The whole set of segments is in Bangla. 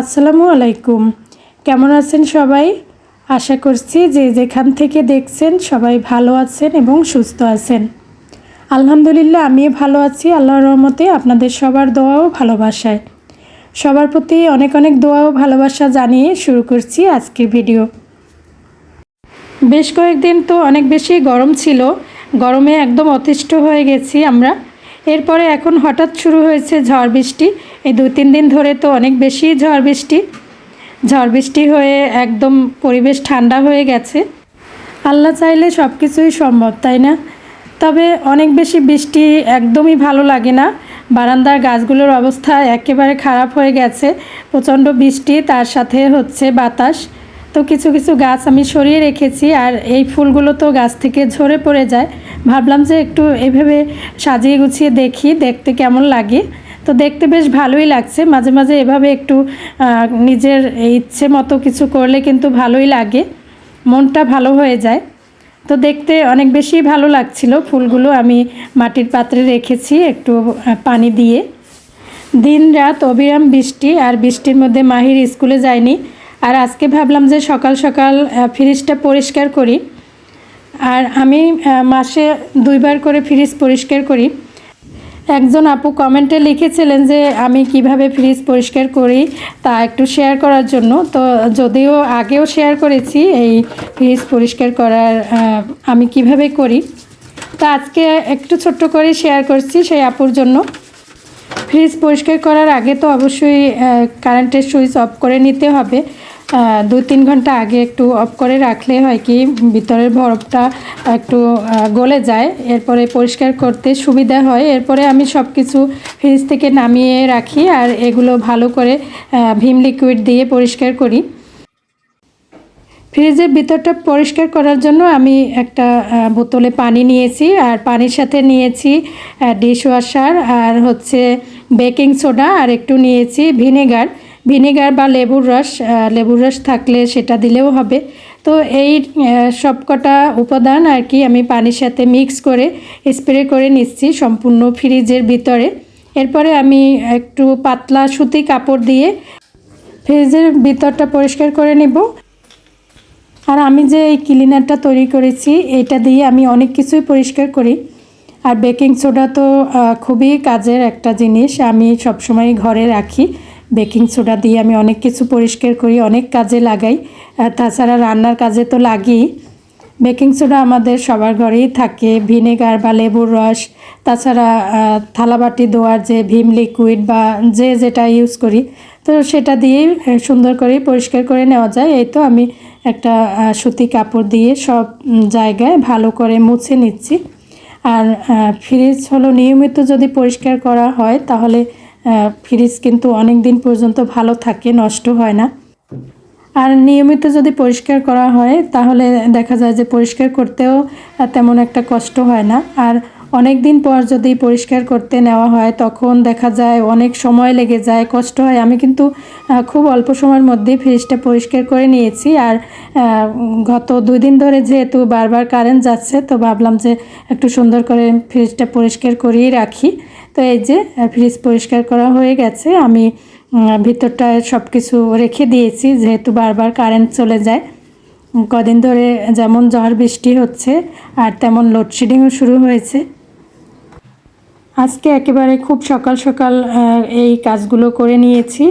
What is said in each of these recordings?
আসসালামু আলাইকুম। কেমন আছেন সবাই? আশা করছি যে যেখান থেকে দেখছেন সবাই ভালো আছেন এবং সুস্থ আছেন। আলহামদুলিল্লাহ আমি ভালো আছি। আল্লাহর রহমতে আপনাদের সবার দোয়াও ভালোবাসায়। সবার প্রতি অনেক অনেক দোয়াও ভালোবাসা জানিয়ে শুরু করছি আজকের ভিডিও। বেশ কয়েকদিন তো অনেক বেশি গরম ছিল। গরমে একদম অতিষ্ঠ হয়ে গেছি আমরা। এরপরে এখন হঠাৎ শুরু হয়েছে ঝড় বৃষ্টি। এই দু তিন দিন ধরে তো অনেক বেশি ঝড় বৃষ্টি। ঝড় বৃষ্টি হয়ে একদম পরিবেশ ঠান্ডা হয়ে গেছে। আল্লাহ চাইলে সব কিছুই সম্ভব, তাই না? তবে অনেক বেশি বৃষ্টি একদমই ভালো লাগে না। বারান্দার গাছগুলোর অবস্থা একেবারে খারাপ হয়ে গেছে। প্রচণ্ড বৃষ্টি, তার সাথে হচ্ছে বাতাস। তো কিছু কিছু গাছ আমি সরিয়ে রেখেছি আর এই ফুলগুলো তো গাছ থেকে ঝরে পড়ে যায়। ভাবলাম যে একটু এভাবে সাজিয়ে গুছিয়ে দেখি, দেখতে কেমন লাগে। তো দেখতে বেশ ভালোই লাগছে। মাঝে মাঝে এভাবে একটু নিজের ইচ্ছে মতো কিছু করলে কিন্তু ভালোই লাগে। মনটা ভালো হয়ে যায়। তো দেখতে অনেক বেশি ভালো লাগছিল। ফুলগুলো আমি মাটির পাত্রে রেখেছি একটু পানি দিয়ে। দিন রাত অবিরাম বৃষ্টি আর বৃষ্টির মধ্যে মাহির স্কুলে যায়নি। আর আজকে ভাবলাম যে সকাল সকাল ফ্রিজটা পরিষ্কার করি। আর আমি মাসে দুইবার করে ফ্রিজ পরিষ্কার করি। একজন আপু কমেন্টে লিখেছিলেন যে, আমি কীভাবে ফ্রিজ পরিষ্কার করি তা একটু শেয়ার করার জন্য। তো যদিও আগেও শেয়ার করেছি এই ফ্রিজ পরিষ্কার করার আমি কীভাবে করি। তা আজকে একটু ছোট্ট করে শেয়ার করছি সেই আপুর জন্য। ফ্রিজ পরিষ্কার করার আগে তো অবশ্যই কারেন্টের সুইচ অফ করে নিতে হবে। দুই তিন ঘণ্টা আগে একটু অফ করে রাখলে হয় কি, ভিতরের বরফটা একটু গলে যায়। এরপরে পরিষ্কার করতে সুবিধা হয়। এরপরে আমি সব কিছু ফ্রিজ থেকে নামিয়ে রাখি আর এগুলো ভালো করে ভীম লিকুইড দিয়ে পরিষ্কার করি। ফ্রিজের ভিতরটা পরিষ্কার করার জন্য আমি একটা বোতলে পানি নিয়েছি আর পানির সাথে নিয়েছি ডিশ ওয়াশার আর হচ্ছে বেকিং সোডা আর একটু নিয়েছি ভিনেগার ভিনেগার বা লেবুর রস লেবুর রস থাকলে সেটা দিলেও হবে। তো এই সবকটা উপাদান আর কি আমি পানির সাথে মিক্স করে স্প্রে করে নিচ্ছি সম্পূর্ণ ফ্রিজের ভিতরে। এরপরে আমি একটু পাতলা সুতি কাপড় দিয়ে ফ্রিজের ভিতরটা পরিষ্কার করে নেব। আর আমি যে এই ক্লিনারটা তৈরি করেছি, এটা দিয়ে আমি অনেক কিছুই পরিষ্কার করি। আর বেকিং সোডা তো খুবই কাজের একটা জিনিস। আমি সবসময় ঘরে রাখি। বেকিং সোডা দিয়ে আমি অনেক কিছু পরিষ্কার করি, অনেক কাজে লাগাই। তাছাড়া রান্নার কাজে তো লাগি বেকিং সোডা আমাদের সবার ঘরেই থাকে, ভিনেগার বা লেবুর রস। তাছাড়া থালাবাটি ধোয়ার যে ভীম লিকুইড বা যে যেটা ইউজ করি, তো সেটা দিয়েই সুন্দর করে পরিষ্কার করে নেওয়া যায়। এই তো আমি একটা সুতি কাপড় দিয়ে সব জায়গায় ভালো করে মুছে নিচ্ছি। আর ফ্রিজ হলো নিয়মিত যদি পরিষ্কার করা হয়, তাহলে ফ্রিজ কিন্তু অনেক দিন পর্যন্ত ভালো থাকে, নষ্ট হয় না। আর নিয়মিত যদি পরিষ্কার করা হয়, তাহলে দেখা যায় যে পরিষ্কার করতেও তেমন একটা কষ্ট হয় না। আর অনেক দিন পর যদি পরিষ্কার করতে নেওয়া হয়, তখন দেখা যায় অনেক সময় লেগে যায়, কষ্ট হয়। আমি কিন্তু খুব অল্প সময়ের মধ্যেই ফ্রিজটা পরিষ্কার করে নিয়েছি। আর গত দুই দিন ধরে যেহেতু বারবার কারেন্ট যাচ্ছে, তো ভাবলাম যে একটু সুন্দর করে ফ্রিজটা পরিষ্কার করেই রাখি। তো এই যে ফ্রিজ পরিষ্কার করা হয়ে গেছে। আমি ভিতরটায় সব কিছু রেখে দিয়েছি, যেহেতু বারবার কারেন্ট চলে যায়। কদিন ধরে যেমন ঝড় বৃষ্টি হচ্ছে, আর তেমন লোডশেডিংও শুরু হয়েছে। আজকে একেবারে খুব সকাল সকাল এই কাজগুলো করে নিয়েছি,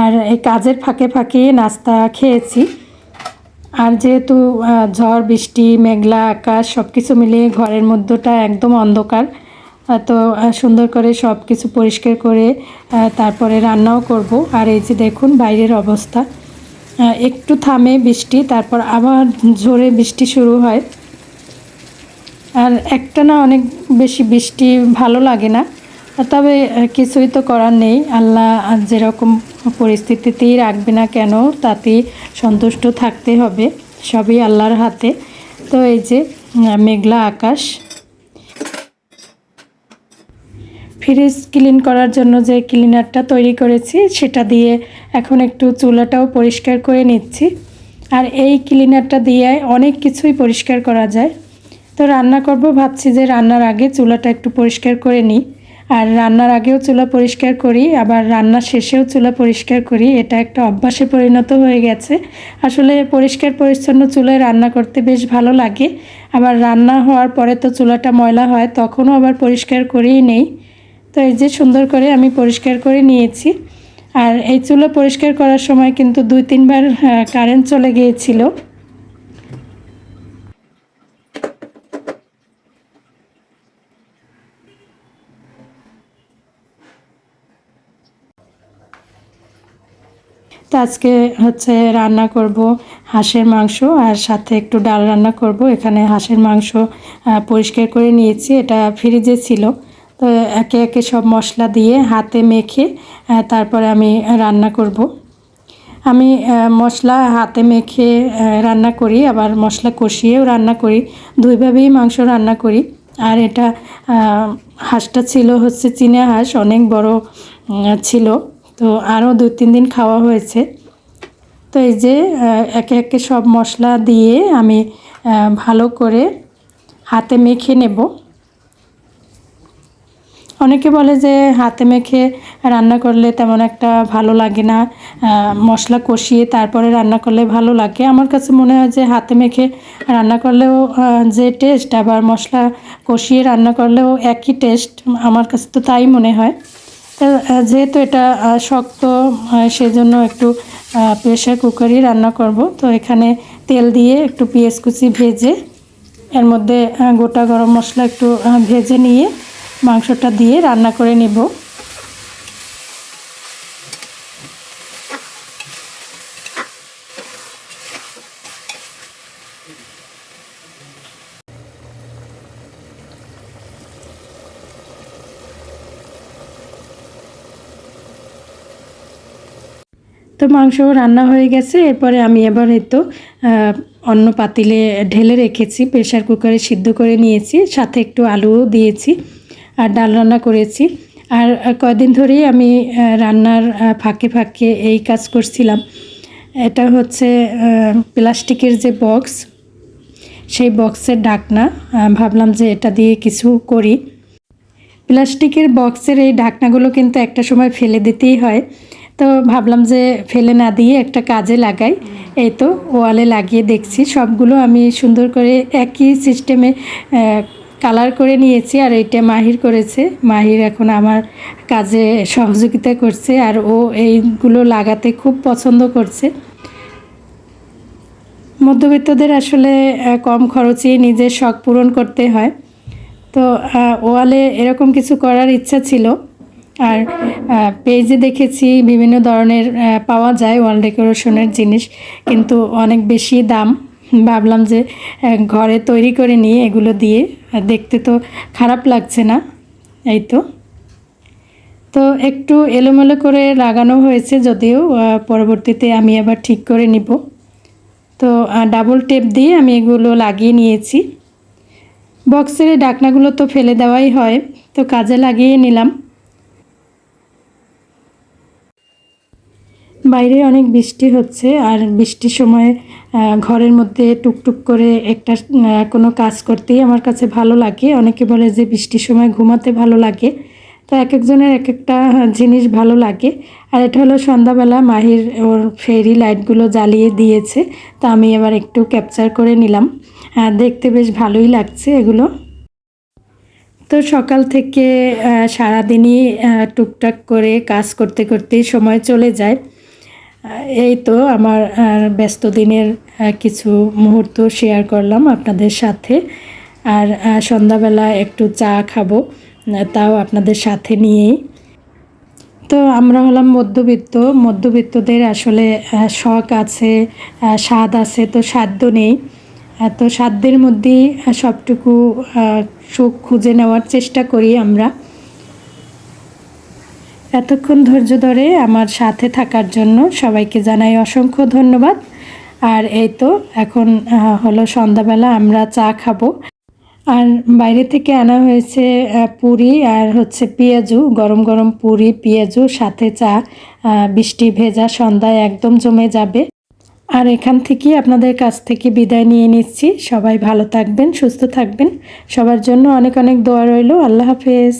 আর এই কাজের ফাঁকে ফাঁকে নাস্তা খেয়েছি। আর যেহেতু ঝড়, বৃষ্টি, মেঘলা আকাশ সব কিছু মিলিয়ে ঘরের মধ্যটা একদম অন্ধকার তো সুন্দর করে সব কিছু পরিষ্কার করে তারপরে রান্নাও করব। আর এই যে দেখুন, বাইরের অবস্থা। একটু থামে বৃষ্টি, তারপর আবার জোরে বৃষ্টি শুরু হয়। আর একটা না অনেক বেশি বৃষ্টি ভালো লাগে না। তবে কিছুই তো করার নেই। আল্লাহ যেরকম পরিস্থিতিতেই রাখবে না কেন, তাতেই সন্তুষ্ট থাকতে হবে। সবই আল্লাহর হাতে। তো এই যে মেঘলা আকাশ। ফ্রিজ ক্লিন করার জন্য যে ক্লিনারটা তৈরি করেছি, সেটা দিয়ে এখন একটু চুলাটাও পরিষ্কার করে নিচ্ছি। আর এই ক্লিনারটা দিয়ে অনেক কিছুই পরিষ্কার করা যায়। তো রান্না করব, ভাবছি যে রান্নার আগে চুলাটা একটু পরিষ্কার করে নিই। আর রান্নার আগেও চুলা পরিষ্কার করি, আবার রান্নার শেষেও চুলা পরিষ্কার করি। এটা একটা অভ্যাসে পরিণত হয়ে গেছে। আসলে পরিষ্কার পরিচ্ছন্ন চুলায় রান্না করতে বেশ ভালো লাগে। আবার রান্না হওয়ার পরে তো চুলাটা ময়লা হয়, তখনও আবার পরিষ্কার করেই নেই। তো এই যে সুন্দর করে আমি পরিষ্কার করে নিয়েছি। আর এই চুলো পরিষ্কার করার সময় কিন্তু দুই, তিনবার কারেন্ট চলে গিয়েছিল। তো আজকে হচ্ছে রান্না করব হাঁসের মাংস আর সাথে একটু ডাল রান্না করব। এখানে হাঁসের মাংস পরিষ্কার করে নিয়েছি। এটা ফ্রিজে ছিল। তো একে একে সব মশলা দিয়ে হাতে মেখে তারপরে আমি রান্না করব। আমি মশলা হাতে মেখে রান্না করি, আবার মশলা কষিয়েও রান্না করি। দুইভাবেই মাংস রান্না করি। আর এটা হাঁসটা ছিল হচ্ছে চীনা হাঁস, অনেক বড় ছিল। তো আরও দু তিন দিন খাওয়া হয়েছে। তো এই যে একে একে সব মশলা দিয়ে আমি ভালো করে হাতে মেখে নেব। অনেকে বলে যে হাতে মেখে রান্না করলে তেমন একটা ভালো লাগে না মশলা কষিয়ে তারপরে রান্না করলে ভালো লাগে। আমার কাছে মনে হয় যে হাতে মেখে রান্না করলেও যে টেস্ট আবার মশলা কষিয়ে রান্না করলেও একই টেস্ট আমার কাছে তো তাই মনে হয়। যেহেতু এটা শক্ত সেজন্য একটু প্রেশার কুকারই রান্না করব। তো এখানে তেল দিয়ে একটু পেঁয়াজ কুচি ভেজে, এর মধ্যে গোটা গরম মশলা একটু ভেজে নিয়ে মাংসটা দিয়ে রান্না করে নিব। তো মাংস রান্না হয়ে গেছে এরপরে আমি এবার এই তো আহ, অন্য পাতিলে ঢেলে রেখেছি প্রেশার কুকারে সিদ্ধ করে নিয়েছি সাথে একটু আলুও দিয়েছি। আর ডাল রান্না করেছি। আর কয়দিন ধরেই আমি রান্নার ফাঁকে ফাঁকে এই কাজ করছিলাম। এটা হচ্ছে প্লাস্টিকের যে বক্স, সেই বক্সের ডাকনা ভাবলাম যে এটা দিয়ে কিছু করি। প্লাস্টিকের বক্সের এই ঢাকনাগুলো কিন্তু একটা সময় ফেলে দিতেই হয়। তো ভাবলাম যে ফেলে না দিয়ে একটা কাজে লাগাই। এই তো ওয়ালে লাগিয়ে দেখছি। সবগুলো আমি সুন্দর করে একই সিস্টেমে কালার করে নিয়েছি আর এইটা মাহির করেছে। মাহির এখন আমার কাজে সহযোগিতা করছে আর ও এইগুলো লাগাতে খুব পছন্দ করছে। মধ্যবিত্তদের আসলে কম খরচে নিজের শখ পূরণ করতে হয়। তো ওয়ালে এরকম কিছু করার ইচ্ছা ছিল। আর পেজে দেখেছি বিভিন্ন ধরনের পাওয়া যায় ওয়াল ডেকোরেশনের জিনিস, কিন্তু অনেক বেশি দাম। ভাবলাম যে ঘরে তৈরি করে নিয়ে এগুলো দিয়ে। দেখতে তো খারাপ লাগছে না, এই তো। তো একটু এলোমেলো করে লাগানো হয়েছে যদিও পরবর্তীতে আমি আবার ঠিক করে নিব। তো ডাবল টেপ দিয়ে আমি এগুলো লাগিয়ে নিয়েছি। বক্সের ডাকনাগুলো তো ফেলে দেওয়াই হয়, তো কাজে লাগিয়ে নিলাম। বাইরে অনেক বৃষ্টি হচ্ছে, আর বৃষ্টির সময় ঘরের মধ্যে টুকটুক করে একটা কোনো কাজ করতেই আমার কাছে ভালো লাগে। অনেকে বলে যে বৃষ্টির সময় ঘুমাতে ভালো লাগে। তো এক একজনের এক একটা জিনিস ভালো লাগে। আর এটা হলো সন্ধ্যাবেলা মাহির ওর ফেরি লাইটগুলো জ্বালিয়ে দিয়েছে। তো আমি এবার একটু ক্যাপচার করে নিলাম। দেখতে বেশ ভালোই লাগছে এগুলো। তো সকাল থেকে সারাদিনই টুকটাক করে কাজ করতে করতেই সময় চলে যায়। এই তো আমার ব্যস্ত দিনের কিছু মুহূর্ত শেয়ার করলাম আপনাদের সাথে। আর সন্ধ্যাবেলা একটু চা খাব তাও আপনাদের সাথে নিয়েই। তো আমরা হলাম মধ্যবিত্ত। মধ্যবিত্তদের আসলে শখ আছে স্বাদ আছে, তো সাধ্য নেই। তো সাধ্যের মধ্যেই সবটুকু সুখ খুঁজে নেওয়ার চেষ্টা করি আমরা। এতক্ষণ ধৈর্য ধরে আমার সাথে থাকার জন্য সবাইকে জানাই অসংখ্য ধন্যবাদ। আর এই তো, এখন হলো সন্ধ্যাবেলা, আমরা চা খাব। আর বাইরে থেকে আনা হয়েছে পুরি আর হচ্ছে পেঁয়াজু, গরম গরম পুরি, পেঁয়াজু, সাথে চা বৃষ্টি ভেজা, সন্ধ্যায় একদম জমে যাবে। আর এখান থেকে আপনাদের কাছ থেকে বিদায় নিয়ে নিচ্ছি। সবাই ভালো থাকবেন, সুস্থ থাকবেন। সবার জন্য অনেক অনেক দোয়া রইল। আল্লাহ হাফেজ।